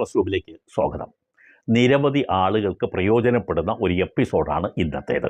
Plus ഗ്രൂപ്പിലേക്ക് സ്വാഗതം. നിരവധി ആളുകൾക്ക് പ്രയോജനപ്പെടുന്ന ഒരു എപ്പിസോഡാണ് ഇന്നത്തേത്.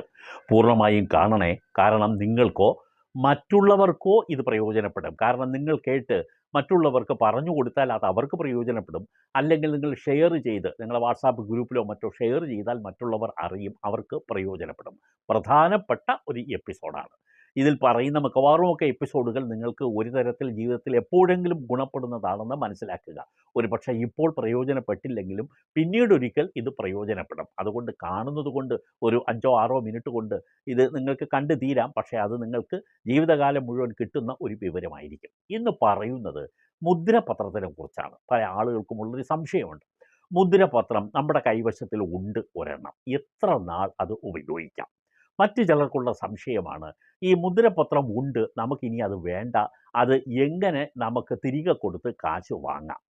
പൂർണമായും കാണണേ കാരണം നിങ്ങൾക്കോ മറ്റുള്ളവർക്കോ ഇത് പ്രയോജനപ്പെടും. കാരണം നിങ്ങൾ കേട്ട് മറ്റുള്ളവർക്ക് പറഞ്ഞു കൊടുത്താൽ അത് അവർക്ക് പ്രയോജനപ്പെടും. അല്ലെങ്കിൽ നിങ്ങൾ ഷെയർ ചെയ്ത് നിങ്ങളുടെ വാട്സാപ്പ് ഗ്രൂപ്പിലോ മറ്റോ ഷെയർ ചെയ്താൽ മറ്റുള്ളവർ അറിയും അവർക്ക് പ്രയോജനപ്പെടും. പ്രധാനപ്പെട്ട ഒരു എപ്പിസോഡാണ്. ഇതിൽ പറയുന്ന മിക്കവാറുമൊക്കെ എപ്പിസോഡുകൾ നിങ്ങൾക്ക് ഒരു തരത്തിൽ ജീവിതത്തിൽ എപ്പോഴെങ്കിലും ഗുണപ്പെടുന്നതാണെന്ന് മനസ്സിലാക്കുക. ഒരു പക്ഷേ ഇപ്പോൾ പ്രയോജനപ്പെട്ടില്ലെങ്കിലും പിന്നീടൊരിക്കൽ ഇത് പ്രയോജനപ്പെടും. അതുകൊണ്ട് കാണുന്നത് കൊണ്ട് ഒരു അഞ്ചോ ആറോ മിനിറ്റ് കൊണ്ട് ഇത് നിങ്ങൾക്ക് കണ്ടു തീരാം. പക്ഷേ അത് നിങ്ങൾക്ക് ജീവിതകാലം മുഴുവൻ കിട്ടുന്ന ഒരു വിവരമായിരിക്കും. ഇന്ന് പറയുന്നത് മുദ്രപത്രത്തിനെ കുറിച്ചാണ്. പല ആളുകൾക്കും ഉള്ളൊരു സംശയമുണ്ട്. മുദ്രപത്രം നമ്മുടെ കൈവശത്തിൽ ഉണ്ട് ഒരെണ്ണം. എത്ര നാൾ അത് ഉപയോഗിക്കാം? മറ്റു ചിലർക്കുള്ള സംശയമാണ്. ഈ മുദ്രപത്രം ഉണ്ട് നമുക്കിനി അത് വേണ്ട. അത് എങ്ങനെ നമുക്ക് തിരികെ കൊടുത്ത് കാശ് വാങ്ങാം?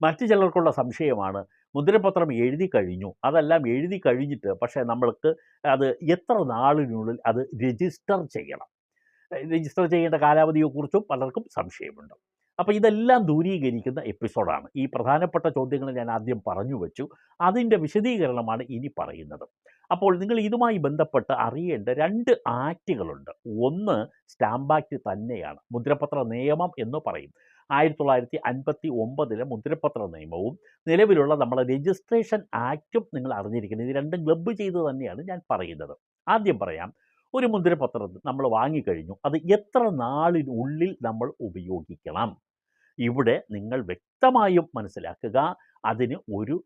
മറ്റു ചിലർക്കുള്ള സംശയമാണ്. മുദ്രപത്രം എഴുതി കഴിഞ്ഞു. അതെല്ലാം എഴുതി കഴിഞ്ഞിട്ട് പക്ഷേ നമ്മൾക്ക് അത് എത്ര നാളിനുള്ളിൽ അത് രജിസ്റ്റർ ചെയ്യണം? രജിസ്റ്റർ ചെയ്യേണ്ട കാലാവധിയെക്കുറിച്ചും പലർക്കും സംശയമുണ്ട്. അപ്പോൾ ഇതെല്ലാം ദൂരീകരിക്കുന്ന എപ്പിസോഡാണ്. ഈ പ്രധാനപ്പെട്ട ചോദ്യങ്ങൾ ഞാൻ ആദ്യം പറഞ്ഞു വെച്ചു. അതിന്റെ വിശദീകരണമാണ് ഇനി പറയുന്നത്. അപ്പോൾ നിങ്ങൾ ഇതുമായി ബന്ധപ്പെട്ട് അറിയേണ്ട രണ്ട് ആക്റ്റുകളുണ്ട്. ഒന്ന് സ്റ്റാമ്പ് ആക്ട് തന്നെയാണ് മുദ്രപത്ര നിയമം എന്ന് പറയും. ആയിരത്തി തൊള്ളായിരത്തി അൻപത്തി ഒമ്പതിലെ മുദ്രപത്ര നിയമവും നിലവിലുള്ള നമ്മുടെ രജിസ്ട്രേഷൻ ആക്റ്റും നിങ്ങൾ അറിഞ്ഞിരിക്കുന്നത് ഇത് രണ്ടും ക്ലബ്ബ് ചെയ്ത് തന്നെയാണ് ഞാൻ പറയുന്നത്. ആദ്യം പറയാം ഒരു മുദ്രപത്രം നമ്മൾ വാങ്ങിക്കഴിഞ്ഞു. അത് എത്ര നാളിനുള്ളിൽ നമ്മൾ ഉപയോഗിക്കണം? ഇവിടെ നിങ്ങൾ വ്യക്തമായും മനസ്സിലാക്കുക. അതിന് ഒരു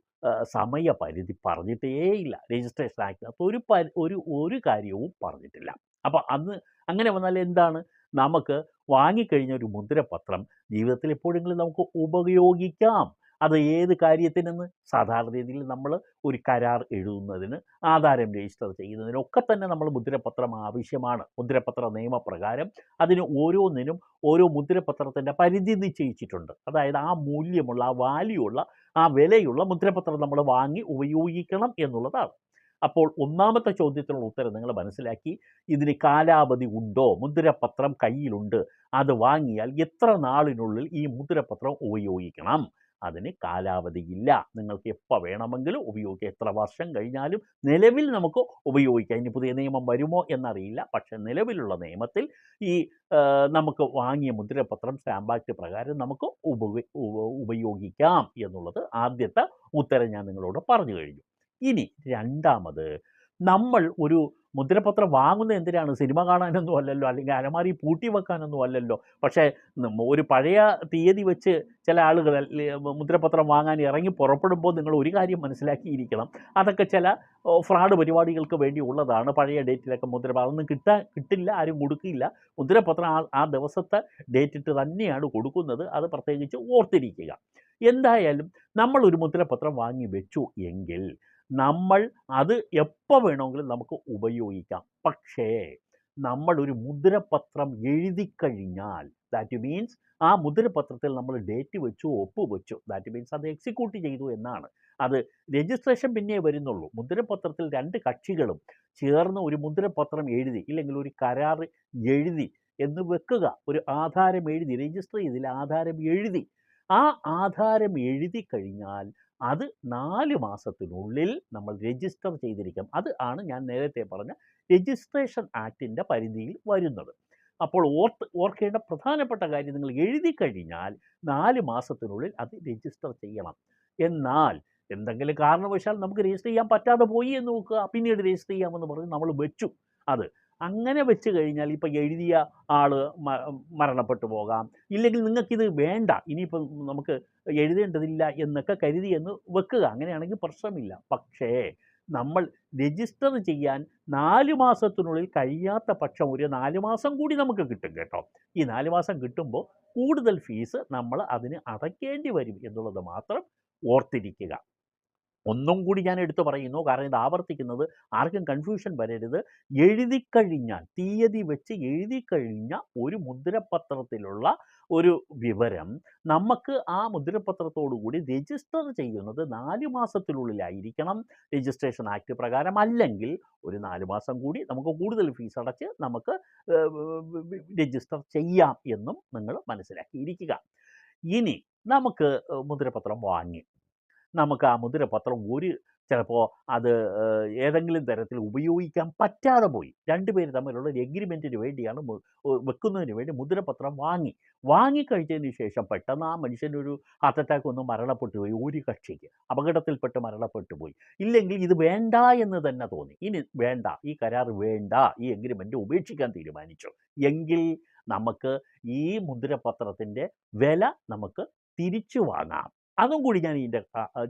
സമയപരിധി പറഞ്ഞിട്ടേ ഇല്ല രജിസ്ട്രേഷൻ ആക്ടിനകത്ത് ഒരു പരി ഒരു ഒരു കാര്യവും പറഞ്ഞിട്ടില്ല. അപ്പോൾ അന്ന് അങ്ങനെ വന്നാൽ എന്താണ്? നമുക്ക് വാങ്ങിക്കഴിഞ്ഞ ഒരു മുദ്രപത്രം ജീവിതത്തിൽ എപ്പോഴെങ്കിലും നമുക്ക് ഉപയോഗിക്കാം. അത് ഏത് കാര്യത്തിനെന്ന്? സാധാരണ രീതിയിൽ നമ്മൾ ഒരു കരാർ എഴുതുന്നതിന് ആധാരം രജിസ്റ്റർ ചെയ്യുന്നതിനൊക്കെ തന്നെ നമ്മൾ മുദ്രപത്രം ആവശ്യമാണ്. മുദ്രപത്ര നിയമപ്രകാരം അതിന് ഓരോന്നിനും ഓരോ മുദ്രപത്രത്തിന്റെ പരിധി നിശ്ചയിച്ചിട്ടുണ്ട്. അതായത് ആ മൂല്യമുള്ള ആ വാല്യൂ ഉള്ള ആ വിലയുള്ള മുദ്രപത്രം നമ്മൾ വാങ്ങി ഉപയോഗിക്കണം എന്നുള്ളതാണ്. അപ്പോൾ ഒന്നാമത്തെ ചോദ്യത്തിനുള്ള ഉത്തരം നിങ്ങൾ മനസ്സിലാക്കി. ഇതിന് കാലാവധി ഉണ്ടോ? മുദ്രപത്രം കയ്യിലുണ്ട്. അത് വാങ്ങിയാൽ എത്ര നാളിനുള്ളിൽ ഈ മുദ്രപത്രം ഉപയോഗിക്കണം? അതിന് കാലാവധിയില്ല നിങ്ങൾക്ക് എപ്പോൾ വേണമെങ്കിലും ഉപയോഗിക്കാം. എത്ര വർഷം കഴിഞ്ഞാലും നിലവിൽ നമുക്ക് ഉപയോഗിക്കാം. ഇനി പുതിയ നിയമം വരുമോ എന്നറിയില്ല. പക്ഷേ നിലവിലുള്ള നിയമത്തിൽ ഈ നമുക്ക് വാങ്ങിയ മുദ്രപത്രം സ്റ്റാമ്പ് ആക്ട് പ്രകാരം നമുക്ക് ഉപയോഗിക്കാം എന്നുള്ളത് ആദ്യത്തെ ഉത്തരം ഞാൻ നിങ്ങളോട് പറഞ്ഞു കഴിഞ്ഞു. ഇനി രണ്ടാമത് നമ്മൾ ഒരു മുദ്രപത്രം വാങ്ങുന്നത് എന്തിനാണ്? സിനിമ കാണാനൊന്നും അല്ലല്ലോ അല്ലെങ്കിൽ അലമാരി പൂട്ടി വെക്കാനൊന്നും അല്ലല്ലോ. പക്ഷേ ഒരു പഴയ തീയതി വെച്ച് ചില ആളുകൾ മുദ്രപത്രം വാങ്ങാൻ ഇറങ്ങി പുറപ്പെടുമ്പോൾ നിങ്ങൾ ഒരു കാര്യം മനസ്സിലാക്കിയിരിക്കണം. അതൊക്കെ ചില ഫ്രോഡ് പരിപാടികൾക്ക് വേണ്ടി ഉള്ളതാണ്. പഴയ ഡേറ്റിലൊക്കെ മുദ്രപത്രം അതൊന്നും കിട്ടാൻ കിട്ടില്ല ആരും കൊടുക്കില്ല. മുദ്രപത്രം ആ ആ ദിവസത്തെ ഡേറ്റിട്ട് തന്നെയാണ് കൊടുക്കുന്നത്. അത് പ്രത്യേകിച്ച് ഓർത്തിരിക്കുക. എന്തായാലും നമ്മളൊരു മുദ്രപത്രം വാങ്ങി വെച്ചു എങ്കിൽ നമ്മൾ അത് എപ്പോൾ വേണമെങ്കിലും നമുക്ക് ഉപയോഗിക്കാം. പക്ഷേ നമ്മൾ ഒരു മുദ്രപത്രം എഴുതി കഴിഞ്ഞാൽ ദാറ്റ് മീൻസ് ആ മുദ്രപത്രത്തിൽ നമ്മൾ ഡേറ്റ് വെച്ചു ഒപ്പ് വെച്ചു ദാറ്റ് മീൻസ് അത് എക്സിക്യൂട്ട് ചെയ്തു എന്നാണ്. അത് രജിസ്ട്രേഷൻ പിന്നെ വരുന്നുള്ളൂ. മുദ്രപത്രത്തിൽ രണ്ട് കക്ഷികളും ചേർന്ന് ഒരു മുദ്രപത്രം എഴുതി ഇല്ലെങ്കിൽ ഒരു കരാർ എഴുതി എന്ന് വെക്കുക. ഒരു ആധാരം എഴുതി രജിസ്റ്റർ ചെയ്തില്ല ആധാരം എഴുതി. ആ ആധാരം എഴുതി കഴിഞ്ഞാൽ അത് നാല് മാസത്തിനുള്ളിൽ നമ്മൾ രജിസ്റ്റർ ചെയ്തിരിക്കും. അത് ആണ് ഞാൻ നേരത്തെ പറഞ്ഞ രജിസ്ട്രേഷൻ ആക്ടിന്റെ പരിധിയിൽ വരുന്നത്. അപ്പോൾ ഓർത്ത് ഓർക്കേണ്ട പ്രധാനപ്പെട്ട കാര്യം നിങ്ങൾ എഴുതി കഴിഞ്ഞാൽ നാല് മാസത്തിനുള്ളിൽ അത് രജിസ്റ്റർ ചെയ്യണം. എന്നാൽ എന്തെങ്കിലും കാരണവശാൽ നമുക്ക് രജിസ്റ്റർ ചെയ്യാൻ പറ്റാതെ പോയി എന്ന് നോക്കുക. പിന്നീട് രജിസ്റ്റർ ചെയ്യാമെന്ന് പറഞ്ഞ് നമ്മൾ വെച്ചു. അത് അങ്ങനെ വെച്ച് കഴിഞ്ഞാൽ ഇപ്പോൾ എഴുതിയ ആൾ മരണപ്പെട്ടു പോകാം. ഇല്ലെങ്കിൽ നിങ്ങൾക്കിത് വേണ്ട. ഇനിയിപ്പം നമുക്ക് എഴുതേണ്ടതില്ല എന്നൊക്കെ കരുതി എന്ന് വെക്കുക. അങ്ങനെയാണെങ്കിൽ പ്രശ്നമില്ല. പക്ഷേ നമ്മൾ രജിസ്റ്റർ ചെയ്യാൻ നാല് മാസത്തിനുള്ളിൽ കഴിയാത്ത പക്ഷം ഒരു നാല് മാസം കൂടി നമുക്ക് കിട്ടും കേട്ടോ. ഈ നാല് മാസം കിട്ടുമ്പോൾ കൂടുതൽ ഫീസ് നമ്മൾ അതിന് അടയ്ക്കേണ്ടി വരും എന്നുള്ളത് മാത്രം ഓർത്തിരിക്കുക. ഒന്നും കൂടി ഞാൻ എടുത്തു പറയുന്നു. കാരണം ഇത് ആവർത്തിക്കുന്നത് ആർക്കും കൺഫ്യൂഷൻ വരരുത്. എഴുതിക്കഴിഞ്ഞാൽ തീയതി വെച്ച് എഴുതിക്കഴിഞ്ഞ ഒരു മുദ്രപത്രത്തിലുള്ള ഒരു വിവരം നമുക്ക് ആ മുദ്രപത്രത്തോടുകൂടി രജിസ്റ്റർ ചെയ്യുന്നത് നാല് മാസത്തിനുള്ളിലായിരിക്കണം. രജിസ്ട്രേഷൻ ആക്ട് പ്രകാരം. അല്ലെങ്കിൽ ഒരു നാല് മാസം കൂടി നമുക്ക് കൂടുതൽ ഫീസ് അടച്ച് നമുക്ക് രജിസ്റ്റർ ചെയ്യാം എന്നും നിങ്ങൾ മനസ്സിലാക്കിയിരിക്കുക. ഇനി നമുക്ക് മുദ്രപത്രം വാങ്ങി. നമുക്ക് ആ മുദ്രപത്രം ഒരു ചിലപ്പോൾ അത് ഏതെങ്കിലും തരത്തിൽ ഉപയോഗിക്കാൻ പറ്റാതെ പോയി. രണ്ടുപേര് തമ്മിലുള്ള ഒരു എഗ്രിമെന്റിന് വേണ്ടിയാണ് വെക്കുന്നതിന് വേണ്ടി മുദ്രപത്രം വാങ്ങി. വാങ്ങിക്കഴിച്ചതിന് ശേഷം പെട്ടെന്ന് ആ മനുഷ്യനൊരു ഹാർട്ട് അറ്റാക്ക് ഒന്ന് മരണപ്പെട്ടു പോയി ഒരു കക്ഷിക്ക്. അപകടത്തിൽപ്പെട്ട് മരണപ്പെട്ടു പോയി. ഇല്ലെങ്കിൽ ഇത് വേണ്ട എന്ന് തന്നെ തോന്നി. ഇനി വേണ്ട. ഈ കരാർ വേണ്ട. ഈ എഗ്രിമെന്റ് ഉപേക്ഷിക്കാൻ തീരുമാനിച്ചു. എങ്കിൽ നമുക്ക് ഈ മുദ്രപത്രത്തിന്റെ വില നമുക്ക് തിരിച്ചു വാങ്ങാം. അതും കൂടി ഞാൻ ഇതിന്റെ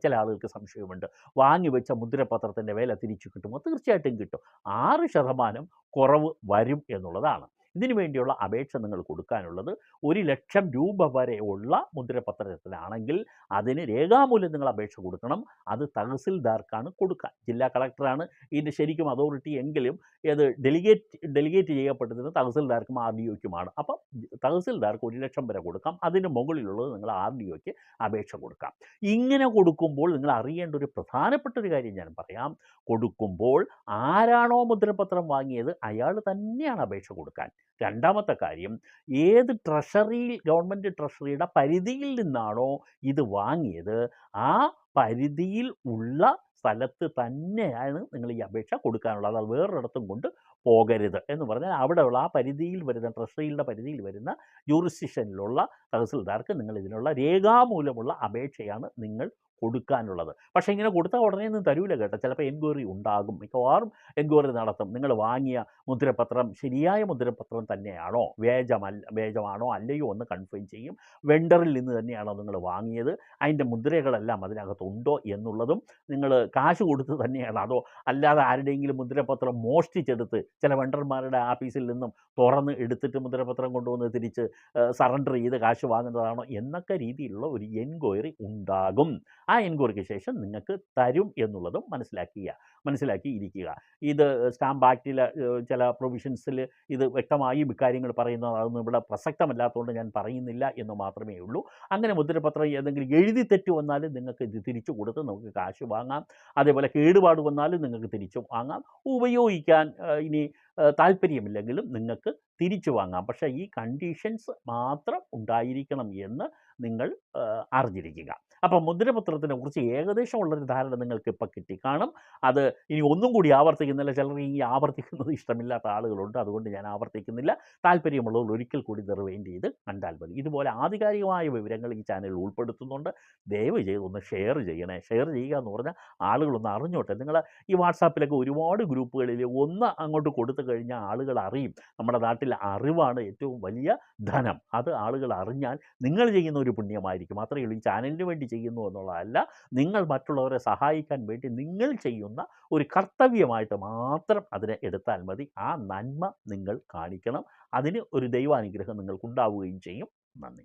ചില ആളുകൾക്ക് സംശയമുണ്ട് വാങ്ങി വെച്ച മുദ്രപത്രത്തിന്റെ വില തിരിച്ചു കിട്ടുമോ? തീർച്ചയായിട്ടും കിട്ടും. ആറ് ശതമാനം കുറവ് വരും എന്നുള്ളതാണ്. ഇതിനു വേണ്ടിയുള്ള അപേക്ഷ നിങ്ങൾ കൊടുക്കാനുള്ളത് ഒരു ലക്ഷം രൂപ വരെ ഉള്ള മുദ്രപത്രത്തിലാണെങ്കിൽ അതിന് രേഖാമൂലം നിങ്ങൾ അപേക്ഷ കൊടുക്കണം. അത് തഹസിൽദാർക്കാണ് കൊടുക്കുക. ജില്ലാ കളക്ടറാണ് ഇതിന്റെ ശരിക്കും അതോറിറ്റി എങ്കിലും ഇത് ഡെലിഗേറ്റ് ഡെലിഗേറ്റ് ചെയ്യപ്പെട്ടതിന് തഹസിൽദാർക്കും ആർ ഡി ഒക്കുമാണ്. അപ്പം തഹസിൽദാർക്ക് ഒരു ലക്ഷം വരെ കൊടുക്കാം. അതിന് മുകളിലുള്ളത് നിങ്ങൾ ആർ ഡി ഒക്ക് അപേക്ഷ കൊടുക്കാം. ഇങ്ങനെ കൊടുക്കുമ്പോൾ നിങ്ങൾ അറിയേണ്ട ഒരു പ്രധാനപ്പെട്ട ഒരു കാര്യം ഞാൻ പറയാം. കൊടുക്കുമ്പോൾ ആരാണോ മുദ്രപത്രം വാങ്ങിയത് അയാൾ തന്നെയാണ് അപേക്ഷ കൊടുക്കാൻ. രണ്ടാമത്തെ കാര്യം ഏത് ട്രഷറിയിൽ ഗവൺമെന്റ് ട്രഷറിയുടെ പരിധിയിൽ നിന്നാണോ ഇത് വാങ്ങിയത് ആ പരിധിയിൽ ഉള്ള സ്ഥലത്ത് തന്നെയാണ് നിങ്ങൾ ഈ അപേക്ഷ കൊടുക്കാനുള്ളത്. അത് വേറൊരിടത്തും കൊണ്ട് പോകരുത് എന്ന് പറഞ്ഞാൽ അവിടെയുള്ള ആ പരിധിയിൽ വരുന്ന ട്രഷറിയുടെ പരിധിയിൽ വരുന്ന ജൂറിസ്റ്റിഷനിലുള്ള തഹസിൽദാർക്ക് നിങ്ങൾ ഇതിനുള്ള രേഖാമൂലമുള്ള അപേക്ഷയാണ് നിങ്ങൾ കൊടുക്കാനുള്ളത്. പക്ഷേ ഇങ്ങനെ കൊടുത്താൽ ഉടനെ ഒന്നും തരൂല കേട്ടോ. ചിലപ്പോൾ എൻക്വയറി ഉണ്ടാകും. മിക്കവാറും എൻക്വയറി നടത്തും. നിങ്ങൾ വാങ്ങിയ മുദ്രപത്രം ശരിയായ മുദ്രപത്രം തന്നെയാണോ? വേജമല്ല വേജമാണോ അല്ലയോ എന്ന് കൺഫേം ചെയ്യും. വെണ്ടറിൽ നിന്ന് തന്നെയാണോ നിങ്ങൾ വാങ്ങിയത്? അതിന്റെ മുദ്രകളെല്ലാം അതിനകത്തുണ്ടോ എന്നുള്ളതും നിങ്ങൾ കാശ് കൊടുത്ത് തന്നെയാണ്. അതോ അല്ലാതെ ആരുടെയെങ്കിലും മുദ്രപത്രം മോഷ്ടിച്ചെടുത്ത് ചില വെണ്ടർമാരുടെ ആഫീസിൽ നിന്നും തുറന്ന് എടുത്തിട്ട് മുദ്രപത്രം കൊണ്ടുവന്ന് തിരിച്ച് സറണ്ടർ ചെയ്ത് കാശ് വാങ്ങുന്നതാണോ എന്നൊക്കെ രീതിയിലുള്ള ഒരു എൻക്വയറി ഉണ്ടാകും. എൻക്വയറിക്ക് ശേഷം നിങ്ങൾക്ക് തരും എന്നുള്ളതും മനസ്സിലാക്കുക മനസ്സിലാക്കി ഇരിക്കുക ഇത് സ്റ്റാമ്പ് ആക്റ്റിലെ ചില പ്രൊവിഷൻസിൽ ഇത് വ്യക്തമായും ഇക്കാര്യങ്ങൾ പറയുന്നത് അതൊന്നും ഇവിടെ പ്രസക്തമല്ലാത്തതുകൊണ്ട് ഞാൻ പറയുന്നില്ല എന്ന് മാത്രമേ ഉള്ളൂ. അങ്ങനെ മുദ്രപത്രം ഏതെങ്കിലും എഴുതി തെറ്റ് വന്നാലും നിങ്ങൾക്ക് ഇത് തിരിച്ചു കൊടുത്ത് നമുക്ക് കാശ് വാങ്ങാം. അതേപോലെ കേടുപാട് വന്നാലും നിങ്ങൾക്ക് തിരിച്ചു വാങ്ങാം. ഉപയോഗിക്കാൻ ഇനി താല്പര്യമില്ലെങ്കിലും നിങ്ങൾക്ക് തിരിച്ചു വാങ്ങാം. പക്ഷേ ഈ കണ്ടീഷൻസ് മാത്രം ഉണ്ടായിരിക്കണം എന്ന് നിങ്ങൾ അറിഞ്ഞിരിക്കുക. അപ്പം മുദ്രപത്രത്തിനെ കുറിച്ച് ഏകദേശമുള്ളൊരു ധാരണ നിങ്ങൾക്ക് ഇപ്പം കിട്ടിക്കാണും അത് ഇനി ഒന്നും കൂടി ആവർത്തിക്കുന്നില്ല. ചിലർ ഈ ആവർത്തിക്കുന്നത് ഇഷ്ടമില്ലാത്ത ആളുകളുണ്ട്. അതുകൊണ്ട് ഞാൻ ആവർത്തിക്കുന്നില്ല. താല്പര്യമുള്ളവർ ഒരിക്കൽ കൂടി റിവൈൻഡ് ചെയ്ത് കണ്ടാൽ മതി. ഇതുപോലെ ആധികാരികമായ വിവരങ്ങൾ ഈ ചാനലിൽ ഉൾപ്പെടുത്തുന്നുണ്ട്. ദയവ് ചെയ്ത് ഒന്ന് ഷെയർ ചെയ്യണേ. ഷെയർ ചെയ്യുക എന്ന് പറഞ്ഞാൽ ആളുകളൊന്ന് അറിഞ്ഞോട്ടെ. നിങ്ങൾ ഈ വാട്സാപ്പിലൊക്കെ ഒരുപാട് ഗ്രൂപ്പുകളിൽ ഒന്ന് അങ്ങോട്ട് കൊടുത്തു കഴിഞ്ഞാൽ ആളുകൾ അറിയും. നമ്മുടെ നാട്ടിൽ അറിവാണ് ഏറ്റവും വലിയ ധനം. അത് ആളുകൾ അറിഞ്ഞാൽ നിങ്ങൾ ചെയ്യുന്ന ഒരു പുണ്യമായിരിക്കും. മാത്രമേ ഉള്ളൂ. ഈ ചാനലിന് വേണ്ടി ചെയ്യുന്നു എന്നുള്ളതല്ല. നിങ്ങൾ മറ്റുള്ളവരെ സഹായിക്കാൻ വേണ്ടി നിങ്ങൾ ചെയ്യുന്ന ഒരു കർത്തവ്യമായിട്ട് മാത്രം അതിനെ എടുത്താൽ മതി. ആ നന്മ നിങ്ങൾ കാണിക്കണം. അതിന് ഒരു ദൈവാനുഗ്രഹം നിങ്ങൾക്കുണ്ടാവുകയും ചെയ്യും. നന്ദി.